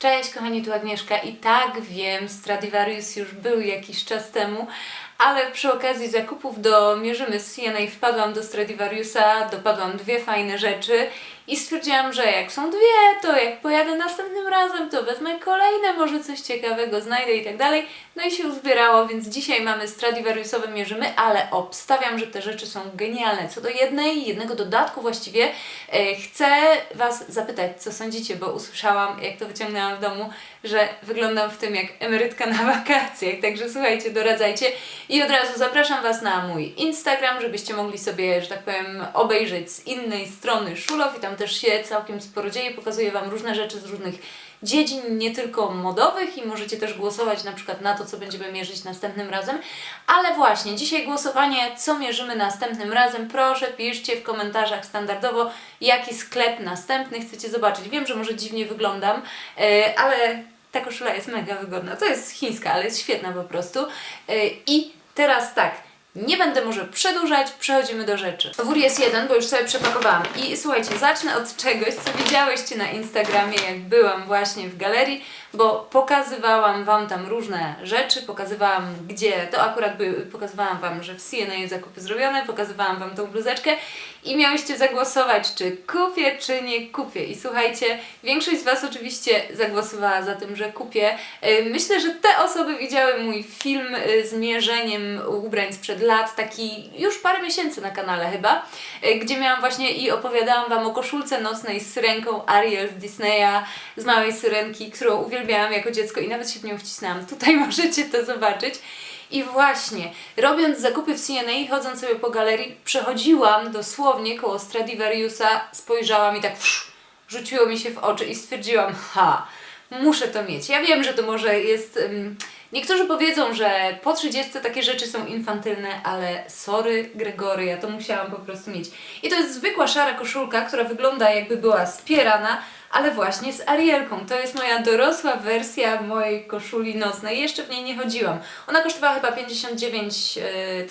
Cześć kochani, tu Agnieszka i tak wiem, Stradivarius już był jakiś czas temu, ale przy okazji zakupów do Mierzymy z CNA wpadłam do Stradivariusa, dopadłam dwie fajne rzeczy i stwierdziłam, że jak są dwie, to jak pojadę następnym razem, to wezmę kolejne, może coś ciekawego znajdę i tak dalej. No i się uzbierało, więc dzisiaj mamy Stradivariusowe Mierzymy, ale obstawiam, że te rzeczy są genialne. Co do jednej, jednego dodatku właściwie, e, chcę Was zapytać, co sądzicie, bo usłyszałam, jak to wyciągnęłam w domu, że wyglądam w tym jak emerytka na wakacjach. Także słuchajcie, doradzajcie. I od razu zapraszam Was na mój Instagram, żebyście mogli sobie, że tak powiem, obejrzeć z innej strony Szulow i tam też się całkiem sporo dzieje. Pokazuję Wam różne rzeczy z różnych dziedzin, nie tylko modowych i możecie też głosować na przykład na to, co będziemy mierzyć następnym razem. Ale właśnie, dzisiaj głosowanie, co mierzymy następnym razem. Proszę, piszcie w komentarzach standardowo, jaki sklep następny chcecie zobaczyć. Wiem, że może dziwnie wyglądam, e, ale ta koszula jest mega wygodna. To jest chińska, ale jest świetna po prostu. E, I teraz tak. Nie będę może przedłużać, przechodzimy do rzeczy. Wór jest jeden, bo już sobie przepakowałam. I słuchajcie, zacznę od czegoś, co widziałyście na Instagramie, jak byłam właśnie w galerii, bo pokazywałam Wam tam różne rzeczy, pokazywałam gdzie, to akurat by, pokazywałam Wam, że w CNA zakupy zrobione, pokazywałam Wam tą bluzeczkę i miałyście zagłosować, czy kupię, czy nie kupię. I słuchajcie, większość z Was oczywiście zagłosowała za tym, że kupię. Yy, Myślę, że te osoby widziały mój film yy, z mierzeniem ubrań sprzed lat, taki już parę miesięcy na kanale chyba, yy, gdzie miałam właśnie i opowiadałam Wam o koszulce nocnej z syrenką Ariel z Disneya, z małej syrenki, którą uwielbiałam jako dziecko i nawet się w nią wcisnęłam. Tutaj możecie to zobaczyć. I właśnie, robiąc zakupy w CNA i chodząc sobie po galerii, przechodziłam dosłownie koło Stradivariusa, spojrzałam i tak psz, rzuciło mi się w oczy i stwierdziłam, ha, muszę to mieć. Ja wiem, że to może jest... ym, niektórzy powiedzą, że po 30 takie rzeczy są infantylne, ale sorry Gregory, ja to musiałam po prostu mieć. I to jest zwykła szara koszulka, która wygląda jakby była spierana, ale właśnie z Arielką. To jest moja dorosła wersja mojej koszuli nocnej. Jeszcze w niej nie chodziłam. Ona kosztowała chyba 59, yy,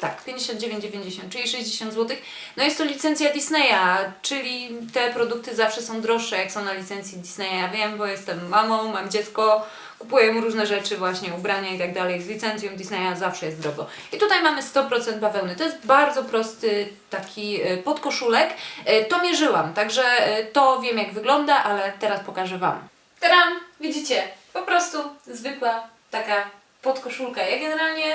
tak, 59,90, czyli 60 zł. No jest to licencja Disneya, czyli te produkty zawsze są droższe, jak są na licencji Disneya. Ja wiem, bo jestem mamą, mam dziecko, kupuję mu różne rzeczy, właśnie ubrania i tak dalej. Z licencją Disneya zawsze jest drogo. I tutaj mamy 100% bawełny. To jest bardzo prosty taki y, podkoszulek. Y, To mierzyłam, także y, to wiem jak wygląda, ale teraz pokażę Wam. Tadam! Widzicie? Po prostu zwykła taka podkoszulka. Ja generalnie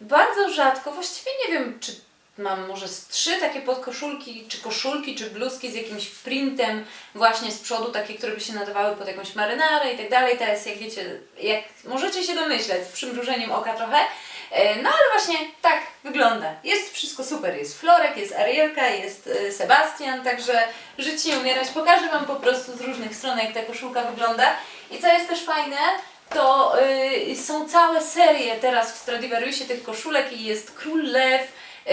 bardzo rzadko, właściwie nie wiem, czy mam może z trzy takie podkoszulki, czy koszulki, czy bluzki z jakimś printem właśnie z przodu, takie, które by się nadawały pod jakąś marynarę i tak dalej. To jest, jak wiecie, jak możecie się domyśleć, z przymrużeniem oka trochę. E, No ale właśnie tak wygląda. Jest wszystko super. Jest Florek, jest Arielka, jest e, Sebastian, także żyć nie umierać. Pokażę Wam po prostu z różnych stron, jak ta koszulka wygląda. I co jest też fajne, to y, są całe serie teraz w Stradivariusie tych koszulek i jest Król Lew,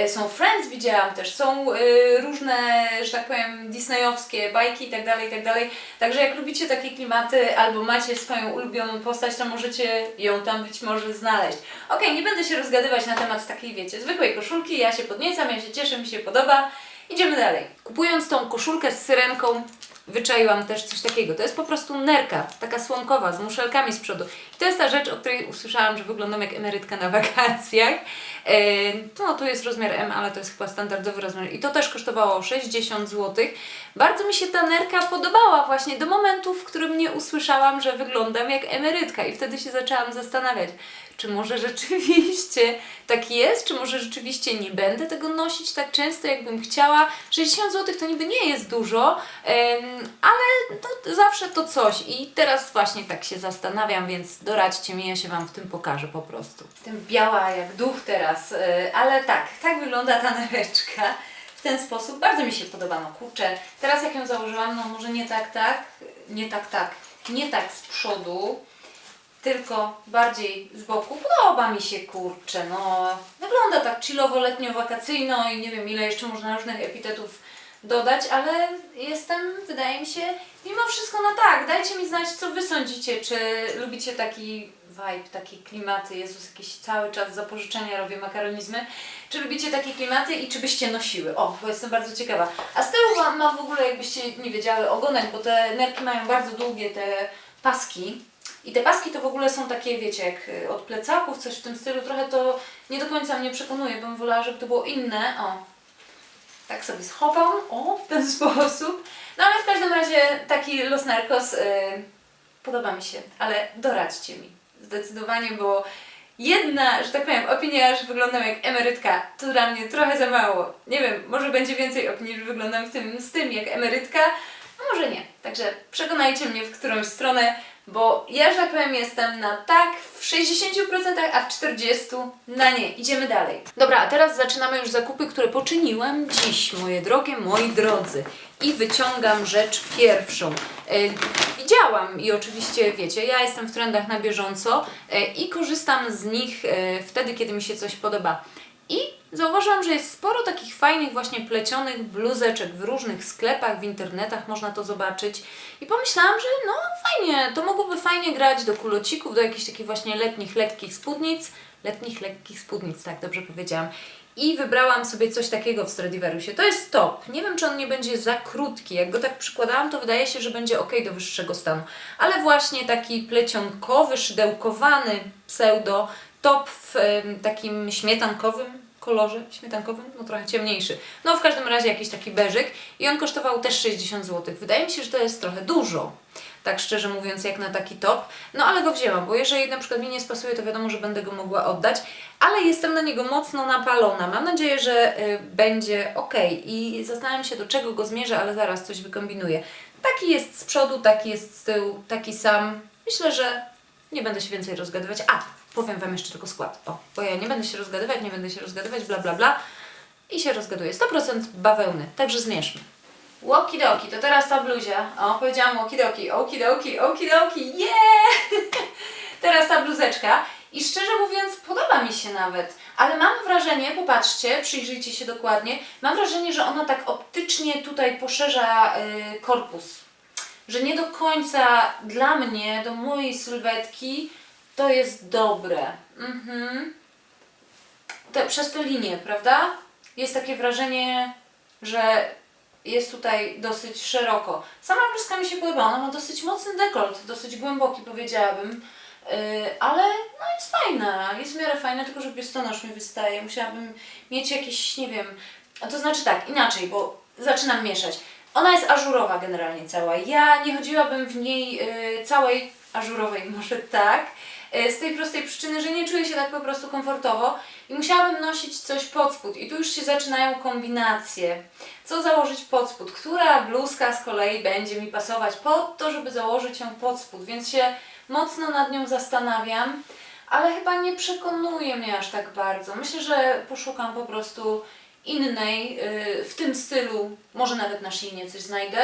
są Friends widziałam też, są y, różne, że tak powiem, disneyowskie bajki i tak dalej, i tak. Także jak lubicie takie klimaty albo macie swoją ulubioną postać, to możecie ją tam być może znaleźć. Okej, nie będę się rozgadywać na temat takiej, wiecie, zwykłej koszulki, ja się podniecam, ja się cieszę, mi się podoba. Idziemy dalej. Kupując tą koszulkę z syrenką, wyczaiłam też coś takiego. To jest po prostu nerka, taka słomkowa, z muszelkami z przodu. I to jest ta rzecz, o której usłyszałam, że wyglądam jak emerytka na wakacjach. E, no, tu jest rozmiar M, ale to jest chyba standardowy rozmiar. I to też kosztowało 60 zł. Bardzo mi się ta nerka podobała właśnie do momentu, w którym nie usłyszałam, że wyglądam jak emerytka. I wtedy się zaczęłam zastanawiać, czy może rzeczywiście tak jest, czy może rzeczywiście nie będę tego nosić tak często, jakbym chciała. 60 zł to niby nie jest dużo, ale to zawsze to coś. I teraz właśnie tak się zastanawiam, więc doradźcie mi, ja się Wam w tym pokażę po prostu. Jestem biała jak duch teraz, e, ale tak, tak wygląda ta nereczka. W ten sposób bardzo mi się podoba, no kurczę. Teraz jak ją założyłam, no może nie tak, tak, nie tak, tak, nie tak z przodu, tylko bardziej z boku. Podoba mi się, kurczę, no. Wygląda tak chillowo, letnio, wakacyjno i nie wiem ile jeszcze można różnych epitetów dodać, ale jestem, wydaje mi się, mimo wszystko na tak. Dajcie mi znać, co Wy sądzicie, czy lubicie taki vibe, takie klimaty, Jezus, jakiś cały czas zapożyczenia robię makaronizmy. Czy lubicie takie klimaty i czy byście nosiły? O, bo jestem bardzo ciekawa. A z tyłu ma, ma w ogóle, jakbyście nie wiedziały, ogonek, bo te nerki mają bardzo długie te paski. I te paski to w ogóle są takie, wiecie, jak y, od plecaków, coś w tym stylu. Trochę to nie do końca mnie przekonuje, bym wolała, żeby to było inne. O, tak sobie schowam, o, w ten sposób. No ale w każdym razie taki Los Narcos y, podoba mi się, ale doradźcie mi. Zdecydowanie, bo jedna, że tak powiem, opinia, że wyglądam jak emerytka, to dla mnie trochę za mało. Nie wiem, może będzie więcej opinii, że wyglądam w tym, z tym jak emerytka, a może nie. Także przekonajcie mnie w którąś stronę, bo ja, że tak powiem, jestem na tak w 60%, a w 40% na nie. Idziemy dalej. Dobra, a teraz zaczynamy już zakupy, które poczyniłam dziś, moje drogie, moi drodzy. I wyciągam rzecz pierwszą. E, widziałam i oczywiście wiecie, ja jestem w trendach na bieżąco e, i korzystam z nich e, wtedy, kiedy mi się coś podoba. I zauważyłam, że jest sporo takich fajnych właśnie plecionych bluzeczek w różnych sklepach, w internetach można to zobaczyć. I pomyślałam, że no fajnie, to mogłoby fajnie grać do kulocików, do jakichś takich właśnie letnich, lekkich spódnic. Letnich, lekkich spódnic, tak dobrze powiedziałam. I wybrałam sobie coś takiego w Stradivariusie. To jest top. Nie wiem, czy on nie będzie za krótki. Jak go tak przykładałam, to wydaje się, że będzie ok do wyższego stanu. Ale właśnie taki plecionkowy, szydełkowany pseudo top w em, takim śmietankowym kolorze, śmietankowym, no trochę ciemniejszy. No w każdym razie jakiś taki beżyk i on kosztował też 60 zł. Wydaje mi się, że to jest trochę dużo. Tak szczerze mówiąc, jak na taki top. No ale go wzięłam, bo jeżeli na przykład mi nie spasuje, to wiadomo, że będę go mogła oddać. Ale jestem na niego mocno napalona. Mam nadzieję, że y, będzie ok. I zastanawiam się, do czego go zmierzę, ale zaraz coś wykombinuję. Taki jest z przodu, taki jest z tyłu, taki sam. Myślę, że nie będę się więcej rozgadywać. A, powiem Wam jeszcze tylko skład. O, bo ja nie będę się rozgadywać, nie będę się rozgadywać, bla bla bla. I się rozgaduję. 100% bawełny, także zmierzmy. Łokidoki, to teraz ta bluzia. O, powiedziałam łokidoki, okidoki, okidoki, yeah! teraz ta bluzeczka. I szczerze mówiąc, podoba mi się nawet, ale mam wrażenie, popatrzcie, przyjrzyjcie się dokładnie, mam wrażenie, że ona tak optycznie tutaj poszerza y, korpus. Że nie do końca dla mnie, do mojej sylwetki, to jest dobre. Mhm. Te, przez te linie, prawda? Jest takie wrażenie, że jest tutaj dosyć szeroko. Sama bluzka mi się podoba, ona ma dosyć mocny dekolt, dosyć głęboki powiedziałabym, yy, ale no jest fajna, jest w miarę fajna, tylko że biustonosz mi wystaje. Musiałabym mieć jakieś, nie wiem, a to znaczy tak, inaczej, bo zaczynam mieszać. Ona jest ażurowa generalnie cała. Ja nie chodziłabym w niej yy, całej ażurowej, może tak, z tej prostej przyczyny, że nie czuję się tak po prostu komfortowo i musiałabym nosić coś pod spód. I tu już się zaczynają kombinacje. Co założyć pod spód? Która bluzka z kolei będzie mi pasować pod to, żeby założyć ją pod spód? Więc się mocno nad nią zastanawiam, ale chyba nie przekonuje mnie aż tak bardzo. Myślę, że poszukam po prostu innej yy, w tym stylu, może nawet na szyjnie coś znajdę,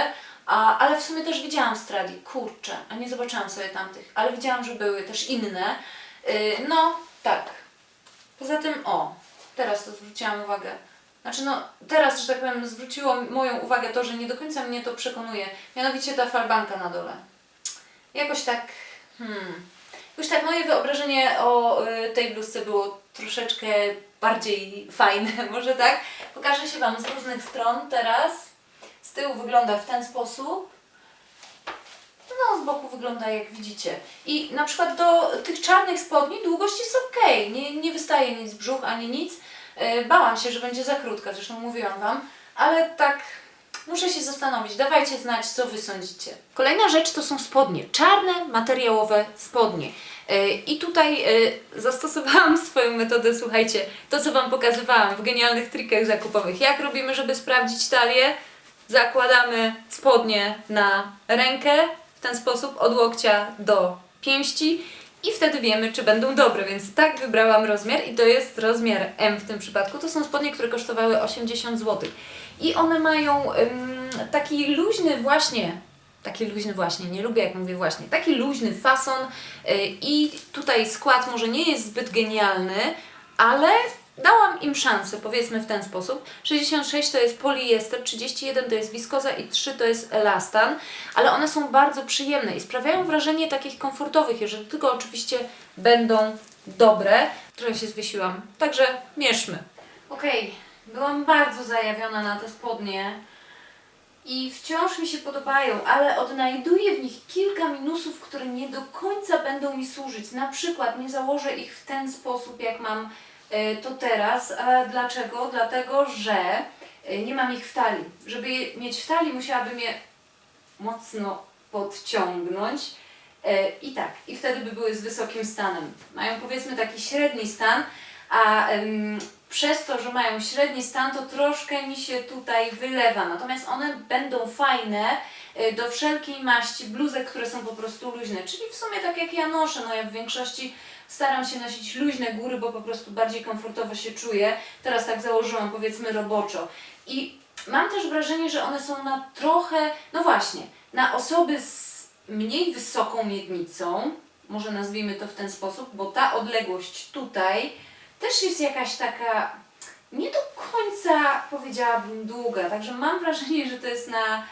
a, ale w sumie też widziałam Stradi, kurczę, a nie zobaczyłam sobie tamtych, ale widziałam, że były też inne. Yy, no, tak. Poza tym, o, teraz to zwróciłam uwagę. Znaczy, no, teraz, że tak powiem, zwróciło moją uwagę to, że nie do końca mnie to przekonuje. Mianowicie ta falbanka na dole. Jakoś tak, hmm, już tak moje wyobrażenie o y, tej bluzce było troszeczkę bardziej fajne, może tak? Pokażę się Wam z różnych stron teraz. Z tyłu wygląda w ten sposób. No, z boku wygląda jak widzicie. I na przykład do tych czarnych spodni długość jest ok, nie, nie wystaje nic brzuch ani nic. Yy, Bałam się, że będzie za krótka, zresztą mówiłam Wam, ale tak muszę się zastanowić. Dawajcie znać, co Wy sądzicie. Kolejna rzecz to są spodnie. Czarne, materiałowe spodnie. Yy, I tutaj yy, zastosowałam swoją metodę, słuchajcie, to co Wam pokazywałam w genialnych trikach zakupowych. Jak robimy, żeby sprawdzić talię? Zakładamy spodnie na rękę w ten sposób od łokcia do pięści i wtedy wiemy, czy będą dobre, więc tak wybrałam rozmiar i to jest rozmiar M w tym przypadku. To są spodnie, które kosztowały 80 zł. I one mają ym, taki luźny właśnie, taki luźny właśnie, nie lubię jak mówię właśnie, taki luźny fason yy, i tutaj skład może nie jest zbyt genialny, ale dałam im szansę, powiedzmy w ten sposób. 66 to jest poliester, 31 to jest wiskoza i 3 to jest elastan, ale one są bardzo przyjemne i sprawiają wrażenie takich komfortowych, jeżeli tylko oczywiście będą dobre. Trochę się zwiesiłam, także mieszmy. Okej, byłam bardzo zajawiona na te spodnie. i wciąż mi się podobają, ale odnajduję w nich kilka minusów, które nie do końca będą mi służyć. Na przykład nie założę ich w ten sposób, jak mam to teraz. A dlaczego? Dlatego, że e, nie mam ich w talii. Żeby je mieć w talii, musiałabym je mocno podciągnąć. E, I tak, i wtedy by były z wysokim stanem. Mają powiedzmy taki średni stan, a em, przez to, że mają średni stan, to troszkę mi się tutaj wylewa. Natomiast one będą fajne e, do wszelkiej maści bluzek, które są po prostu luźne. Czyli w sumie tak jak ja noszę, no ja w większości staram się nosić luźne góry, bo po prostu bardziej komfortowo się czuję. Teraz tak założyłam powiedzmy roboczo. I mam też wrażenie, że one są na trochę, no właśnie, na osoby z mniej wysoką miednicą, może nazwijmy to w ten sposób, bo ta odległość tutaj też jest jakaś taka nie do końca powiedziałabym długa, także mam wrażenie, że to jest na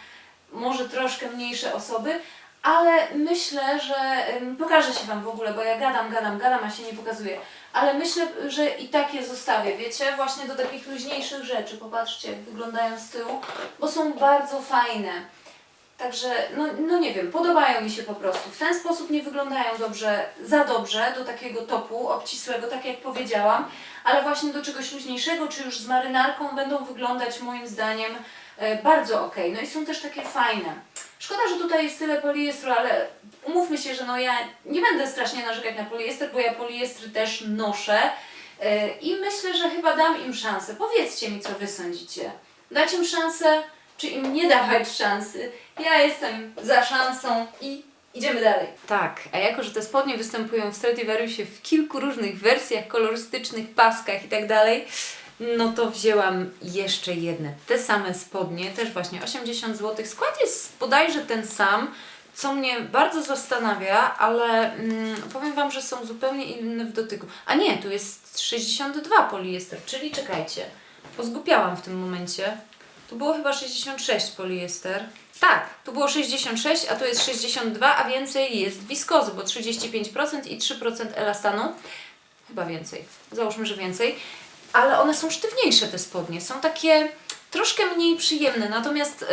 może troszkę mniejsze osoby, ale myślę, że pokażę się Wam w ogóle, bo ja gadam, gadam, gadam, a się nie pokazuję, ale myślę, że i tak je zostawię, wiecie, właśnie do takich luźniejszych rzeczy, popatrzcie jak wyglądają z tyłu, bo są bardzo fajne. Także, no, no nie wiem, podobają mi się po prostu. W ten sposób nie wyglądają dobrze, za dobrze do takiego topu obcisłego, tak jak powiedziałam, ale właśnie do czegoś luźniejszego, czy już z marynarką będą wyglądać moim zdaniem e, bardzo ok. No i są też takie fajne. Szkoda, że tutaj jest tyle poliestru, ale umówmy się, że no ja nie będę strasznie narzekać na poliester, bo ja poliestry też noszę e, i myślę, że chyba dam im szansę. Powiedzcie mi, co Wy sądzicie. Dać im szansę, czy im nie dawać szansy? Ja jestem za szansą i idziemy dalej. Tak, a jako, że te spodnie występują w Stradivariusie w kilku różnych wersjach, kolorystycznych paskach i tak dalej, no to wzięłam jeszcze jedne. Te same spodnie, też właśnie 80 zł. Skład jest bodajże ten sam, co mnie bardzo zastanawia, ale mm, powiem Wam, że są zupełnie inne w dotyku. A nie, tu jest 62 poliester, czyli czekajcie, pozgupiałam w tym momencie. Tu było chyba 66 poliester. Tak, tu było 66, a tu jest 62, a więcej jest wiskozy, bo 35% i 3% elastanu. Chyba więcej. Załóżmy, że więcej. Ale one są sztywniejsze te spodnie. Są takie troszkę mniej przyjemne. Natomiast y,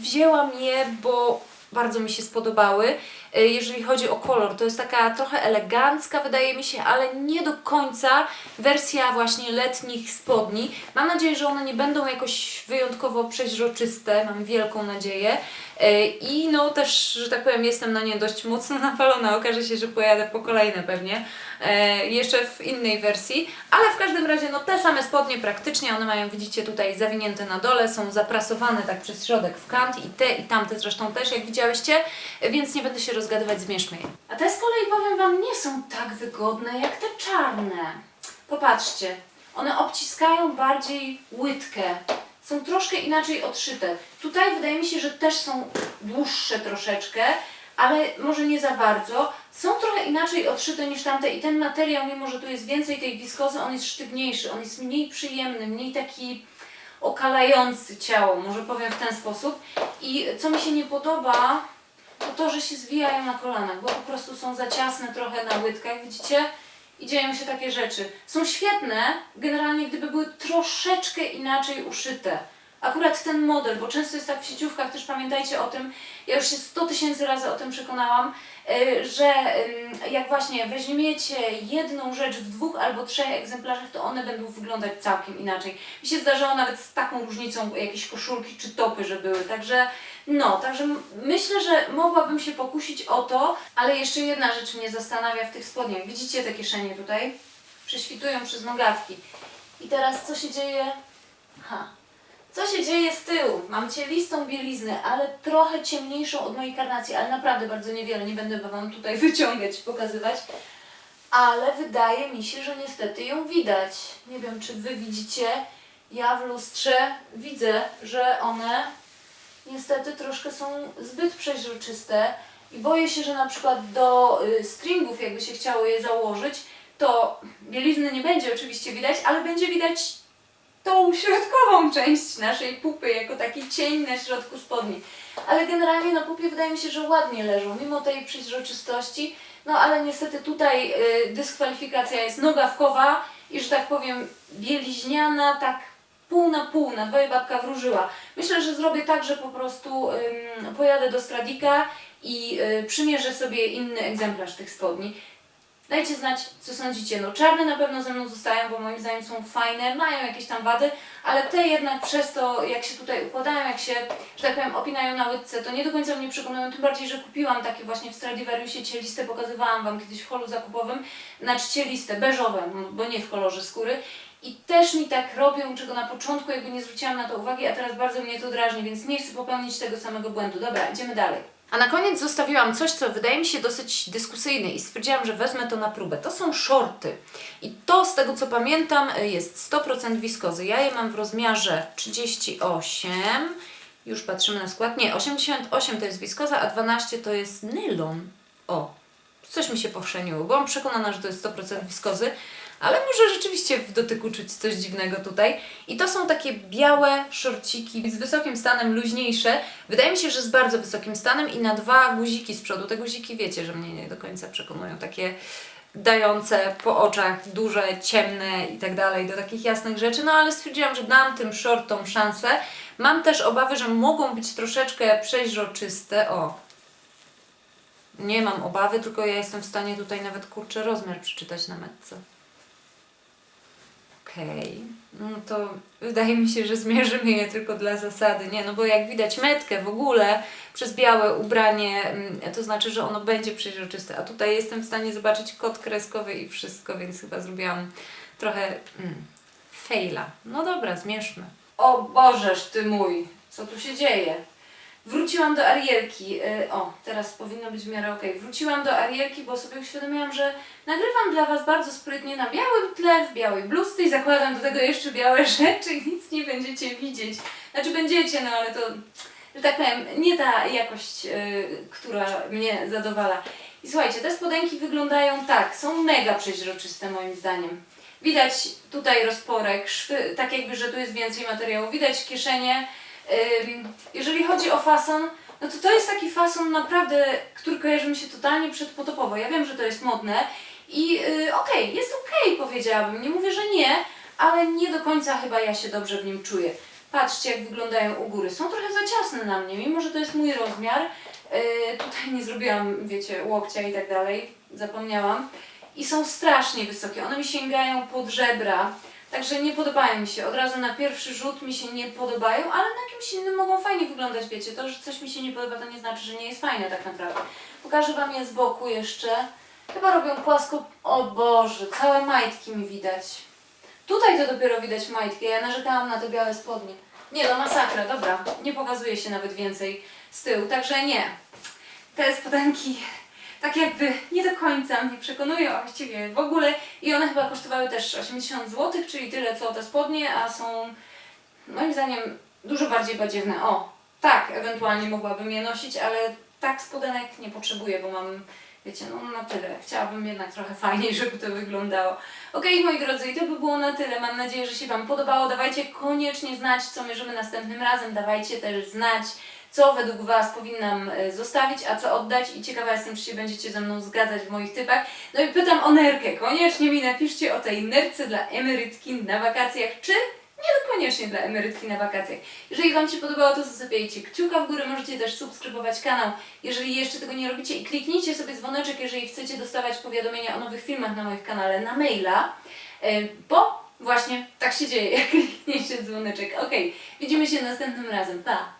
wzięłam je, bo bardzo mi się spodobały. Y, Jeżeli chodzi o kolor, to jest taka trochę elegancka, wydaje mi się, ale nie do końca wersja właśnie letnich spodni. Mam nadzieję, że one nie będą jakoś wyjątkowo przeźroczyste, mam wielką nadzieję. Y, I no też, że tak powiem, jestem na nie dość mocno napalona. Okaże się, że pojadę po kolejne pewnie. E, jeszcze w innej wersji, ale w każdym razie no te same spodnie praktycznie, one mają widzicie tutaj zawinięte na dole, są zaprasowane tak przez środek w kant i te i tamte zresztą też jak widziałyście, więc nie będę się rozgadywać, zmierzmy je. A te z kolei powiem Wam nie są tak wygodne jak te czarne. Popatrzcie, one obciskają bardziej łydkę, są troszkę inaczej odszyte. Tutaj wydaje mi się, że też są dłuższe troszeczkę, ale może nie za bardzo. Są trochę inaczej odszyte niż tamte i ten materiał, mimo że tu jest więcej tej wiskozy, on jest sztywniejszy, on jest mniej przyjemny, mniej taki okalający ciało, może powiem w ten sposób. I co mi się nie podoba, to to, że się zwijają na kolanach, bo po prostu są za ciasne trochę na łydkach, widzicie? I dzieją się takie rzeczy. Są świetne, generalnie gdyby były troszeczkę inaczej uszyte. Akurat ten model, bo często jest tak w sieciówkach, też pamiętajcie o tym, ja już się 100 tysięcy razy o tym przekonałam, y, że jak właśnie weźmiecie jedną rzecz w dwóch albo trzech egzemplarzach, to one będą wyglądać całkiem inaczej. Mi się zdarzało nawet z taką różnicą jakieś koszulki czy topy, że były, także no, także myślę, że mogłabym się pokusić o to, ale jeszcze jedna rzecz mnie zastanawia w tych spodniach. Widzicie te kieszenie tutaj? Prześwitują przez nogawki. I teraz co się dzieje? Ha. Co się dzieje z tyłu? Mam cielistą bieliznę, ale trochę ciemniejszą od mojej karnacji, ale naprawdę bardzo niewiele. Nie będę Wam tutaj wyciągać, pokazywać. Ale wydaje mi się, że niestety ją widać. Nie wiem, czy Wy widzicie. Ja w lustrze widzę, że one niestety troszkę są zbyt przeźroczyste i boję się, że na przykład do y, stringów, jakby się chciało je założyć, to bielizny nie będzie oczywiście widać, ale będzie widać tą środkową część naszej pupy, jako taki cień na środku spodni. Ale generalnie na pupie wydaje mi się, że ładnie leżą, mimo tej przeźroczystości. No ale niestety tutaj y, dyskwalifikacja jest nogawkowa i, że tak powiem, bieliźniana, tak pół na pół, na dwoje babka wróżyła. Myślę, że zrobię tak, że po prostu ym, pojadę do Stradika i y, przymierzę sobie inny egzemplarz tych spodni. Dajcie znać, co sądzicie. No czarne na pewno ze mną zostają, bo moim zdaniem są fajne, mają jakieś tam wady, ale te jednak przez to, jak się tutaj układają, jak się, że tak powiem, opinają na łydce, to nie do końca mnie przekonują, tym bardziej, że kupiłam takie właśnie w Stradivariusie cieliste, pokazywałam Wam kiedyś w holu zakupowym, znaczy cieliste, beżowe, no, bo nie w kolorze skóry. I też mi tak robią, czego na początku jakby nie zwróciłam na to uwagi, a teraz bardzo mnie to drażni, więc nie chcę popełnić tego samego błędu. Dobra, idziemy dalej. A na koniec zostawiłam coś, co wydaje mi się dosyć dyskusyjne i stwierdziłam, że wezmę to na próbę. To są shorty. I to, z tego co pamiętam, jest 100% wiskozy. Ja je mam w rozmiarze 38. Już patrzymy na skład. Nie, 88 to jest wiskoza, a 12 to jest nylon. O, coś mi się pochrzeniło. Byłam przekonana, że to jest 100% wiskozy, ale może rzeczywiście w dotyku czuć coś dziwnego tutaj. I to są takie białe szorciki z wysokim stanem, luźniejsze. Wydaje mi się, że z bardzo wysokim stanem i na dwa guziki z przodu. Te guziki wiecie, że mnie nie do końca przekonują. Takie dające po oczach duże, ciemne i tak dalej, do takich jasnych rzeczy, no ale stwierdziłam, że dam tym shortom szansę. Mam też obawy, że mogą być troszeczkę przeźroczyste. O, nie mam obawy, tylko ja jestem w stanie tutaj nawet kurczę rozmiar przeczytać na metce. Okej, no to wydaje mi się, że zmierzymy je tylko dla zasady, nie? No bo jak widać metkę w ogóle przez białe ubranie, mm, to znaczy, że ono będzie przeźroczyste, a tutaj jestem w stanie zobaczyć kod kreskowy i wszystko, więc chyba zrobiłam trochę mm, faila. No dobra, zmierzmy. O Bożeż ty mój, co tu się dzieje? Wróciłam do Arielki. y, O, teraz powinno być w miarę okej. Wróciłam do Arielki, bo sobie uświadomiłam, że nagrywam dla Was bardzo sprytnie na białym tle, w białej bluzce i zakładam do tego jeszcze białe rzeczy i nic nie będziecie widzieć. Znaczy będziecie, no ale to, że tak powiem, nie ta jakość, y, która mnie zadowala. I słuchajcie, te spodenki wyglądają tak, są mega przeźroczyste moim zdaniem. Widać tutaj rozporek, szwy, tak jakby, że tu jest więcej materiału. Widać kieszenie. Jeżeli chodzi o fason, no to to jest taki fason naprawdę, który kojarzy mi się totalnie przedpotopowo. Ja wiem, że to jest modne i yy, okej, jest okej powiedziałabym, nie mówię, że nie, ale nie do końca chyba ja się dobrze w nim czuję. Patrzcie jak wyglądają u góry, są trochę za ciasne na mnie, mimo że to jest mój rozmiar. Yy, tutaj nie zrobiłam, wiecie, łokcia i tak dalej, zapomniałam. I są strasznie wysokie, one mi sięgają pod żebra. Także nie podobają mi się. Od razu na pierwszy rzut mi się nie podobają, ale na kimś innym mogą fajnie wyglądać, wiecie. To, że coś mi się nie podoba, to nie znaczy, że nie jest fajne tak naprawdę. Pokażę Wam je z boku jeszcze. Chyba robią płasko... O Boże, całe majtki mi widać. Tutaj to dopiero widać majtki, ja narzekałam na te białe spodnie. Nie no, masakra, dobra. Nie pokazuje się nawet więcej z tyłu, także nie. Te spodenki tak jakby nie do końca mnie przekonują, a właściwie w ogóle. I one chyba kosztowały też 80 zł, czyli tyle co te spodnie, a są moim zdaniem dużo bardziej badziewne. O, tak, ewentualnie mogłabym je nosić, ale tak spodenek nie potrzebuję, bo mam, wiecie, no na tyle. Chciałabym jednak trochę fajniej, żeby to wyglądało. Okej, moi drodzy, i to by było na tyle. Mam nadzieję, że się Wam podobało. Dawajcie koniecznie znać, co mierzymy następnym razem. Dawajcie też znać, co według Was powinnam e, zostawić, a co oddać i ciekawa jestem, czy się będziecie ze mną zgadzać w moich typach. No i pytam o nerkę. Koniecznie mi napiszcie o tej nerce dla emerytki na wakacjach, czy niekoniecznie dla emerytki na wakacjach. Jeżeli Wam się podobało, to zostawiajcie kciuka w górę, możecie też subskrybować kanał, jeżeli jeszcze tego nie robicie i kliknijcie sobie dzwoneczek, jeżeli chcecie dostawać powiadomienia o nowych filmach na moim kanale na maila, e, bo właśnie tak się dzieje, jak klikniecie dzwoneczek. Ok, widzimy się następnym razem. Pa!